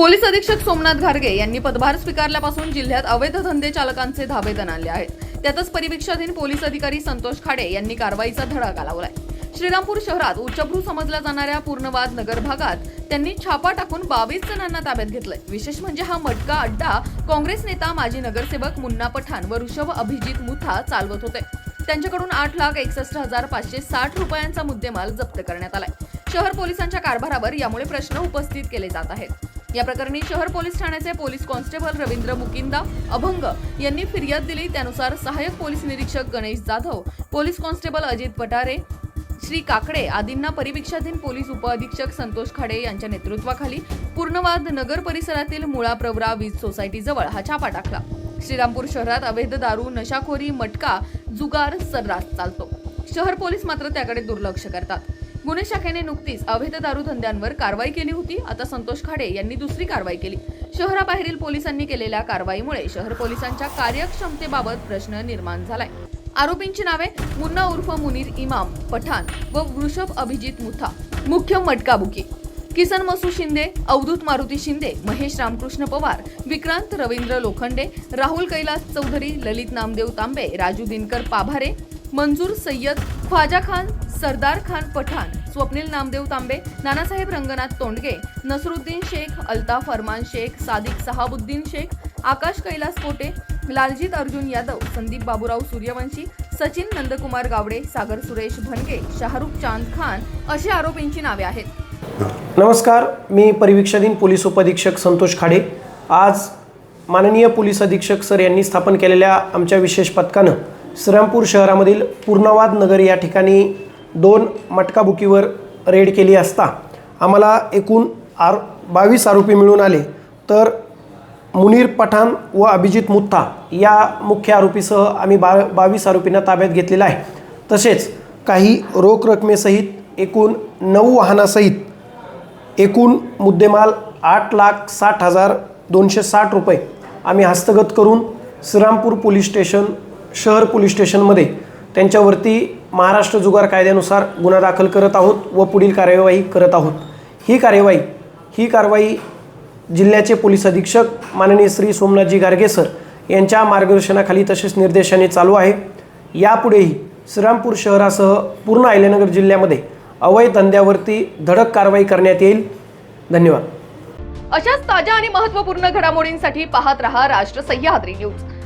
Police अधीक्षक सोमनाथ घारगे यांनी पदभार स्वीकारल्यापासून जिल्ह्यात अवैध धंदे चालकांचे धाबे दणाणले आहेत. त्यातच परिवीक्षाधीन पोलीस अधिकारी संतोष खाडे यांनी कारवाईचा धडाका लावलाय. श्रीरामपूर शहरात उच्चभ्रू समजल्या जाणाऱ्या पूर्णवाद नगर भागात त्यांनी छापा टाकून बावीस जणांना ताब्यात घेतलंय. विशेष म्हणजे हा मटका अड्डा काँग्रेस नेता माजी नगरसेवक मुन्ना पठाण व ऋषभ अभिजित मुथा चालवत होते. त्यांच्याकडून आठ लाख एकसष्ट हजार पाचशे साठ रुपयांचा मुद्देमाल जप्त करण्यात आलाय. शहर पोलिसांच्या कारभारावर यामुळे प्रश्न उपस्थित केले जात आहेत. या प्रकरणी शहर पोलीस ठाण्याचे पोलीस कॉन्स्टेबल रवींद्र मुकिंदा अभंग यांनी फिर्याद दिली. त्यानुसार सहाय्यक पोलीस निरीक्षक गणेश जाधव पोलीस कॉन्स्टेबल अजित पटारे श्री काकडे आदींना परिवीक्षाधीन पोलीस उपअधीक्षक संतोष खाडे यांच्या नेतृत्वाखाली पूर्णवाद नगर परिसरातील मुळा प्रवरा वीज सोसायटीजवळ हा छापा टाकला. श्रीरामपूर शहरात अवैध दारू नशाखोरी मटका जुगार सर्रास चालतो. शहर पोलीस मात्र त्याकडे दुर्लक्ष करतात. गुन्हे शाखेने नुकतीच अवैध दारू धंद्यांवर कारवाई केली होती. आता संतोष खाडे यांनी दुसरी कारवाई केली. शहराबाहेरील पोलिसांनी केलेल्या कारवाईमुळे शहर पोलिसांच्या कार्यक्षमतेबाबत प्रश्न निर्माण झालाय. आरोपींची नावे मुन्ना उर्फ मुनीर इमाम पठाण व वृषभ अभिजित मुथा. मुख्य मटकाबुकी. किसन मसू शिंदे अवधूत मारुती शिंदे महेश रामकृष्ण पवार विक्रांत रवींद्र लोखंडे राहुल कैलास चौधरी ललित नामदेव तांबे राजू दिनकर पाभारे मंजूर सय्यद ख्वाजा खान सरदार खान पठाण स्वप्नील नामदेव तांबे नानासाहेब रंगनाथ तोंडगे नसरुद्दीन शेख अल्ताफ अरमान शेख सादिक सहाबुद्दीन शेख आकाश कैलास कोटे लालजीत अर्जुन यादव संदीप बाबूराव सूर्यवंशी सचिन नंदकुमार गावडे सागर सुरेश भनगे शाहरुख चांद खान अशी आरोपींची नावे आहेत. नमस्कार मी परिवीक्षाधीन पोलीस उपअधीक्षक संतोष खाडे. आज माननीय पोलीस अधीक्षक सर यांनी स्थापन केलेल्या आमच्या विशेष पथकानं श्रीरामपूर शहरामधील पूर्णवाद नगर या ठिकाणी दोन मटकाबुकीवर रेड केली असता आम्हाला एकूण आर बावीस आरोपी मिळून आले. तर मुनीर पठाण व अभिजित मुत्था या मुख्य आरोपीसह आम्ही बा बावीस आरोपींना ताब्यात घेतलेला आहे. तसेच काही रोख रकमेसहित एकूण नऊ वाहनासहित एकूण मुद्देमाल आठ लाख साठ हजार दोनशे साठ रुपये आम्ही हस्तगत करून श्रीरामपूर पोलीस स्टेशन शहर पोलीस स्टेशनमध्ये त्यांच्यावरती महाराष्ट्र जुगार कायद्यानुसार गुन्हा दाखल करत आहोत व पुढील कार्यवाही करत आहोत. ही कार्यवाही ही कारवाई जिल्ह्याचे पोलीस अधीक्षक माननीय श्री सोमनाथजी गारगे सर यांच्या मार्गदर्शनाखाली तसेच निर्देशाने चालू आहे. यापुढेही श्रीरामपूर शहरासह पूर्ण अहिल्यानगर जिल्ह्यामध्ये अवैध धंद्यावरती धडक कारवाई करण्यात येईल. धन्यवाद. अशाच ताज्या आणि महत्त्वपूर्ण घडामोडींसाठी पाहत रहा राष्ट्र सह्याद्री न्यूज.